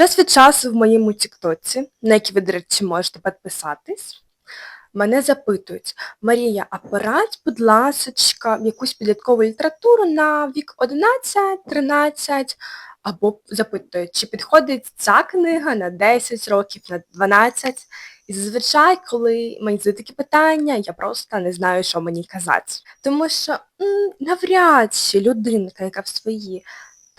Час від часу в моєму тіктоці, на який ви, до речі, можете підписатись, мене запитують, Марія, а порадь, будь ласочка, якусь підліткову літературу на вік 11-13, або запитують, чи підходить ця книга на 10 років, на 12. І зазвичай, коли мені задають такі питання, я просто не знаю, що мені казати. Тому що м, навряд чи людинка, яка в свої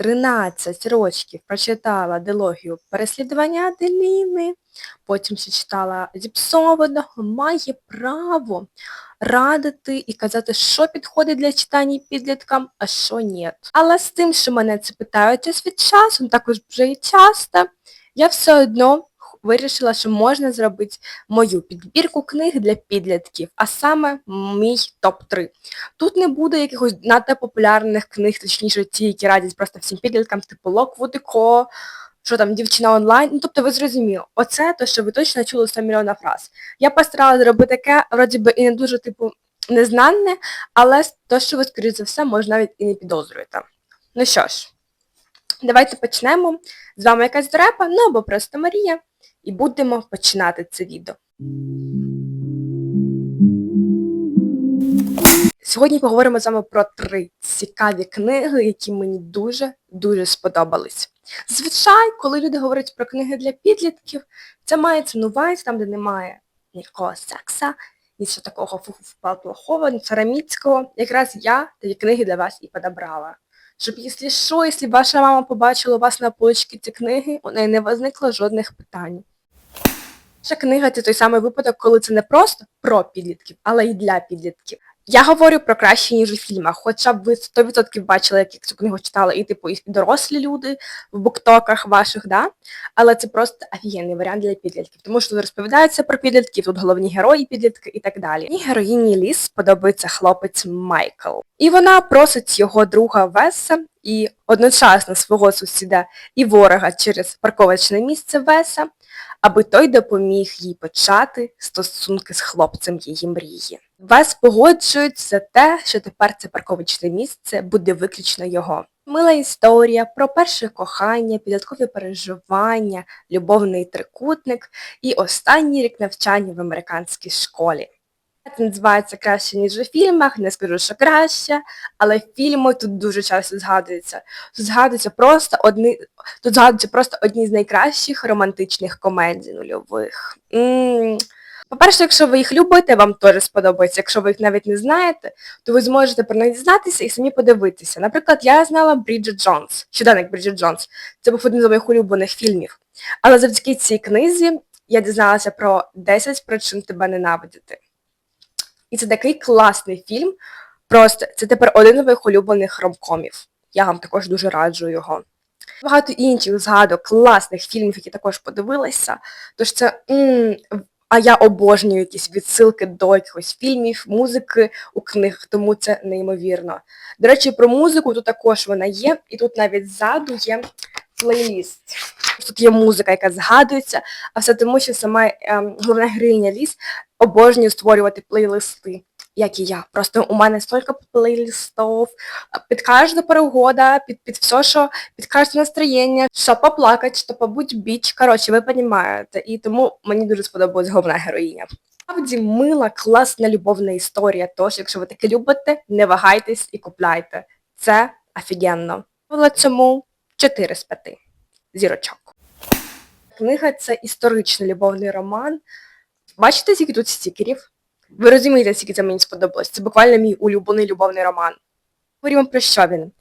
13 років прочитала дилогію переслідування Аделіни, потім ще читала зіпсованого, має право радити і казати, що підходить для читання підліткам, а що ні. Але з тим, що мене це питають час від часу, також вже і часто, я все одно вирішила, що можна зробити мою підбірку книг для підлітків, а саме мій топ-3. Тут не буде якихось надто популярних книг, точніше ті, які радять просто всім підліткам, типу Локвуд і Ко, що там, дівчина онлайн. Ну, тобто ви зрозуміли, оце те, що ви точно чули 100 мільйонів фраз. Я постаралася зробити таке, вроді би, і не дуже, типу, незнанне, але то, що ви, скоріш за все, може навіть і не підозрюєте. Ну що ж, давайте почнемо. З вами якась дорепа, ну або просто Марія, і будемо починати це відео. Сьогодні поговоримо з вами про три цікаві книги, які мені дуже-дуже сподобались. Зазвичай, коли люди говорять про книги для підлітків, це мається на увазі, там, де немає ніякого секса, нічого такого плохого, ні цараміцького. Якраз я такі книги для вас і подобрала. Щоб, якщо що, якщо ваша мама побачила у вас на поличці ці книги, у неї не возникло жодних питань. Ця книга це той самий випадок, коли це не просто про підлітків, але й для підлітків. Я говорю про краще, ніж у фільмах, хоча б ви 100% бачили, як цю книгу читали і типу і дорослі люди в буктоках ваших, да? але це просто офігенний варіант для підлітків, тому що тут розповідається про підлітків, тут головні герої підлітки і так далі. І героїні Ліс подобається хлопець Майкл. І вона просить його друга Веса і одночасно свого сусіда і ворога через парковочне місце Веса, аби той допоміг їй почати стосунки з хлопцем її мрії. Вас погоджують за те, що тепер це парковочне місце буде виключно його. Мила історія про перше кохання, підліткові переживання, любовний трикутник і останній рік навчання в американській школі. Це називається краще, ніж у фільмах, не скажу, що краще, але фільми тут дуже часто згадуються. Тут згадуються просто одні, тут згадуються просто одні з найкращих романтичних комедій нульових. По-перше, якщо ви їх любите, вам теж сподобається. Якщо ви їх навіть не знаєте, то ви зможете про них дізнатися і самі подивитися. Наприклад, я знала Бріджит Джонс, щоденник Бріджит Джонс. Це був один з моїх улюблених фільмів. Але завдяки цій книзі я дізналася про 10 причин тебе ненавидіти. І це такий класний фільм. Просто це тепер один з моїх улюблених ромкомів. Я вам також дуже раджу його. Багато інших згадок, класних фільмів, які також подивилася. Тож це м а я обожнюю якісь відсилки до якихось фільмів, музики у книгах, тому це неймовірно. До речі, про музику тут також вона є, і тут навіть ззаду є плейліст. Тут є музика, яка згадується, а все тому, що сама ем, головна героїня Ліс обожнює створювати плейлисти, як і я. Просто у мене стільки плейлистів, під кожна перегода, під під все, що під кожне настроєння, що поплакати, що побудь біч. Коротше, ви розумієте. І тому мені дуже сподобалась головна героїня. Справді мила, класна любовна історія. Тож, якщо ви таке любите, не вагайтесь і купляйте. Це офігенно. Але цьому 4 з 5 зірочок. Книга це історичний любовний роман. Бачите, скільки тут стікерів? Ви розумієте, скільки це мені сподобалось. Це буквально мій улюблений любовний роман. Говоримо про що він.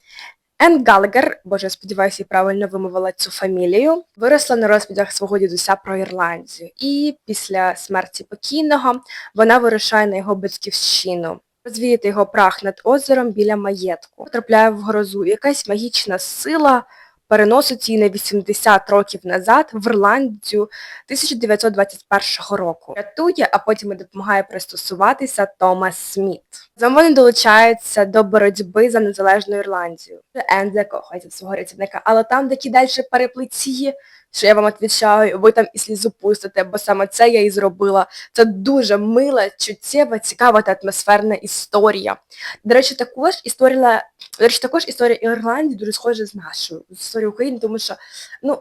Ен Галлегер, боже, я сподіваюся, я правильно вимовила цю фамілію, виросла на розповідях свого дідуся про Ірландію. І після смерті покійного вона вирушає на його батьківщину. Розвіяти його прах над озером біля маєтку. Потрапляє в грозу. Якась магічна сила переносить її на 80 років назад в Ірландію 1921 року. Рятує, а потім і допомагає пристосуватися Томас Сміт. Зам вони долучаються до боротьби за незалежну Ірландію. Ен закохається свого рятівника, але там такі далі переплиті, що я вам відвічаю, ви там і слізу пустите, бо саме це я і зробила. Це дуже мила, чуттєва, цікава та атмосферна історія. До речі, також історія, до речі, також історія Ірландії дуже схожа з нашою, з історією України, тому що, ну,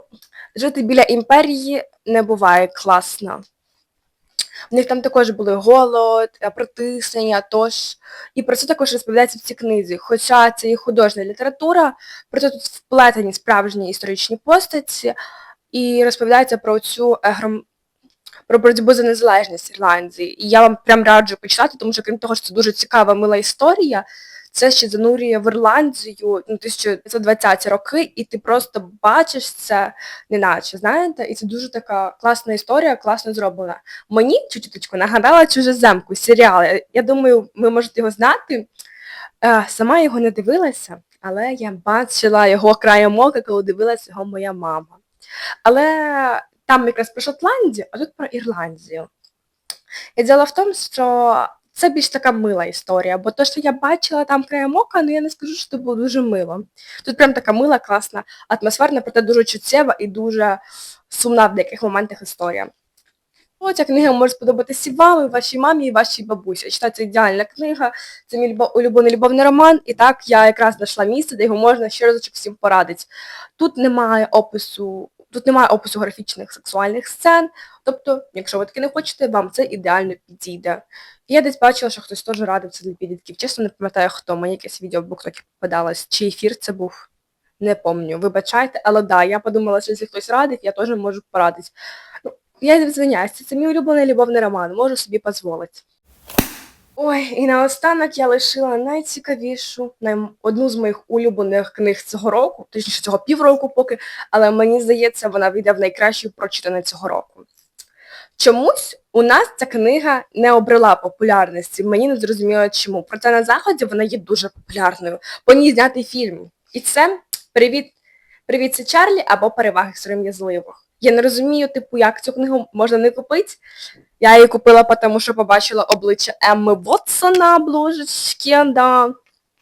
Жити біля імперії не буває класно. В них там також були голод, е, притиснення, тож. І про це також розповідається в цій книзі. Хоча це і художня література, проте тут вплетені справжні історичні постаті, і розповідається про цю е, гром... про боротьбу за незалежність Ірландії. І я вам прям раджу почитати, тому що крім того, що це дуже цікава мила історія, це ще занурює в Ірландію ну, 1920-ті роки, і ти просто бачиш це неначе, знаєте, і це дуже така класна історія, класно зроблена. Мені чуточку нагадала чужеземку, серіал. Я- думаю, ви можете його знати. Е, Сама його не дивилася, але я бачила його краєм ока, коли дивилася його моя мама. Але там якраз про Шотландію, а тут про Ірландію. І діло в тому, що це більш така мила історія, бо то, що я бачила там краєм ока, ну я не скажу, що це було дуже мило. Тут прям така мила, класна, атмосферна, проте дуже чуттєва і дуже сумна в деяких моментах історія. О, ця книга може сподобатися і вам, і вашій мамі, і вашій бабусі. Я читаю, це ідеальна книга, це мій улюблений любовний роман, і так я якраз знайшла місце, де його можна ще разочок всім порадити. Тут немає опису, тут немає опису графічних сексуальних сцен, тобто, якщо ви таки не хочете, вам це ідеально підійде. І я десь бачила, що хтось теж радив це для підлітків. Чесно, не пам'ятаю, хто мені якесь відео в буктокі попадалось, чи ефір це був. Не помню, вибачайте, але да, я подумала, що якщо хтось радив, я теж можу порадити. Ну, я звиняюся, це мій улюблений любовний роман, можу собі дозволити. Ой, і наостанок я лишила найцікавішу, най... одну з моїх улюблених книг цього року, точніше цього півроку поки, але мені здається, вона вийде в найкращу прочитане цього року. Чомусь у нас ця книга не обрела популярності, мені не зрозуміло чому. Проте на заході вона є дуже популярною. По ній знятий фільм. І це Привіт, Привіт, це Чарлі або Переваги сором'язливих. Я не розумію, типу, як цю книгу можна не купити. Я її купила, тому що побачила обличчя Емми Вотсона, обложечки, да.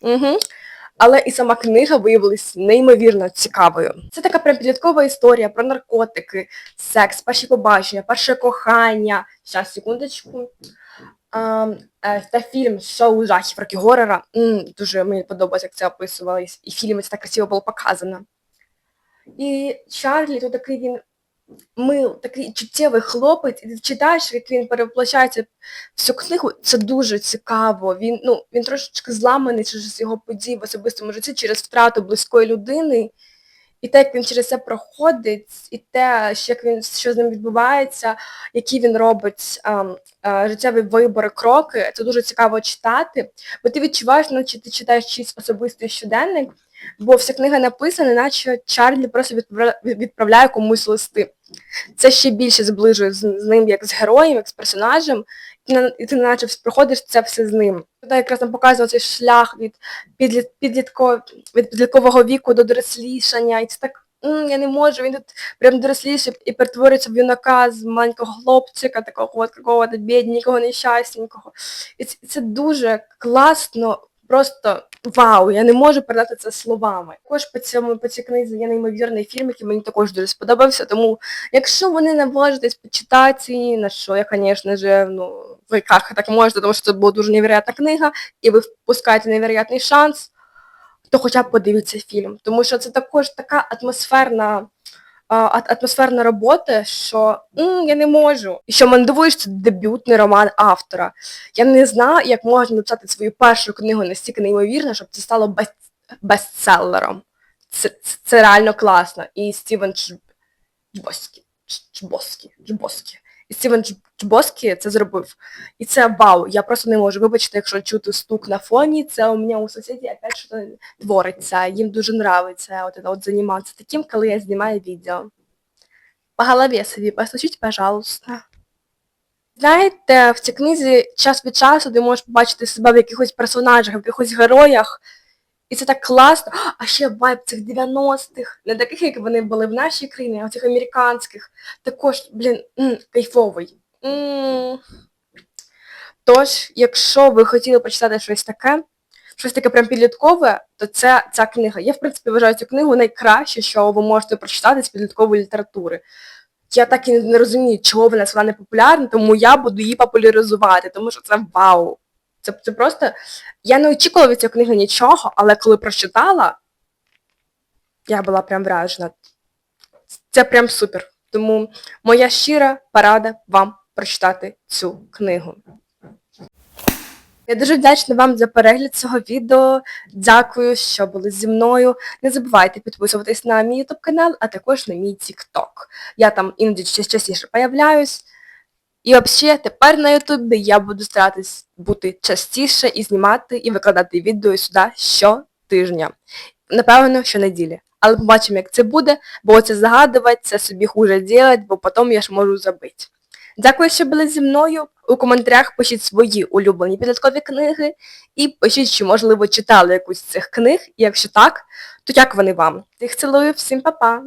Угу. Але і сама книга виявилась неймовірно цікавою. Це така прям підліткова історія про наркотики, секс, перші побачення, перше кохання. Щас, секундочку. А, е, та фільм Шоу жахів Рокі Горера. М, дуже мені подобається, як це описувалось. І в фільмі це так красиво було показано. І Чарлі, то такий він мил, такий чуттєвий хлопець, і ти читаєш, як він перевоплощається в цю книгу, це дуже цікаво. Він, ну, він трошечки зламаний через його події в особистому житті, через втрату близької людини. І те, як він через це проходить, і те, як він що з ним відбувається, які він робить ем, е, життєві вибори, кроки, це дуже цікаво читати, бо ти відчуваєш, наче ти читаєш чийсь особистий щоденник, бо вся книга написана, наче Чарлі просто відправляє комусь листи. Це ще більше зближує з, з ним як з героєм, як з персонажем, і, на- і ти наче проходиш це все з ним. Туди якраз нам показує цей шлях від підліт, підлітко, від підліткового віку до дорослішання, і це так. «М, Я не можу, він тут прям доросліше і перетворюється в юнака з маленького хлопчика, такого от какого-то бідненького, нещасненького. І це, це дуже класно, просто вау, я не можу передати це словами. Також по цьому по цій книзі є неймовірний фільм, який мені також дуже сподобався. Тому якщо вони наважитесь почитати, на що я, звісно ж, ну, ви як так можете, тому що це була дуже невероятна книга, і ви впускаєте невероятний шанс, то хоча б подивіться фільм. Тому що це також така атмосферна. А, атмосферна робота, що м, я не можу. І що мене дивує, це дебютний роман автора. Я не знаю, як можна написати свою першу книгу настільки неймовірно, щоб це стало бест... бестселером. Це, це, це реально класно. І Стівен Дж- Джбоскі. Дж- Джбоскі. Джбоскі. І Стівен Джбоскі це зробив. І це вау. Я просто не можу. Вибачте, якщо чути стук на фоні, це у мене у сусідів опять щось твориться. Їм дуже нравиться от, от займатися таким, коли я знімаю відео. По голові собі постучіть, пожалуйста. Знаєте, в цій книзі час від часу ти можеш побачити себе в якихось персонажах, в якихось героях. І це так класно. А ще вайб цих 90-х, не таких, як вони були в нашій країні, а цих американських. Також, блін, м, кайфовий. М. Тож, якщо ви хотіли прочитати щось таке, щось таке прям підліткове, то це ця книга. Я, в принципі, вважаю цю книгу найкраще, що ви можете прочитати з підліткової літератури. Я так і не розумію, чого вона не популярна, тому я буду її популяризувати, тому що це вау. Це просто. Я не очікувала від цієї книги нічого, але коли прочитала, я була прям вражена. Це прям супер. Тому моя щира порада вам прочитати цю книгу. Я дуже вдячна вам за перегляд цього відео. Дякую, що були зі мною. Не забувайте підписуватись на мій YouTube канал, а також на мій TikTok. Я там іноді частіше появляюсь. І взагалі тепер на Ютубі я буду старатись бути частіше і знімати, і викладати відео сюди щотижня. Напевно, щонеділі. Але побачимо, як це буде, бо це загадувати, це собі хуже робити, бо потім я ж можу забити. Дякую, що були зі мною. У коментарях пишіть свої улюблені підліткові книги і пишіть, чи, можливо, читали якусь з цих книг, і якщо так, то як вони вам? Всіх цілую, всім па-па!